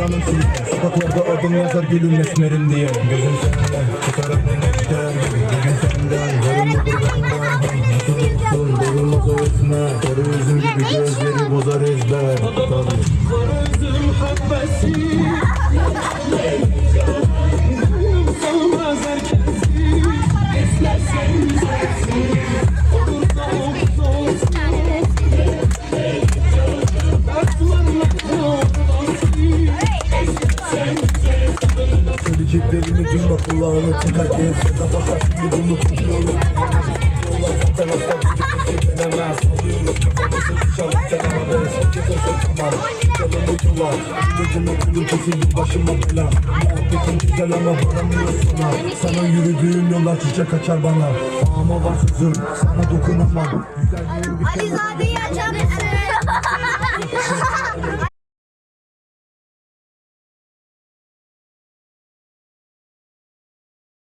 canım sizde Sokaklarda adım yazar gülüm esmerim diye. Gözüm sende çıkarak denekten Bir gün senden yarın kurbandan Nasıl tutsun doyulmaz o esme Sarı üzüm gibi gözleri bozar ezber. Tabii Söyleyeceklerimi duyma kulağını Gevşe de bakar şimdi bunu tutuyorum Yollar zaten asla tüketemez Alıyorum kafamızı dışarı kenemez Getirse tamam Canım ucular Gözüme kulun kesildi başıma bela Muhabbetin güzel ama varamıyor sana Sana yürüdüğüm yollar çiçek açar bana Ama var sözüm sana dokunamam Güzelliğin bir açar mısın?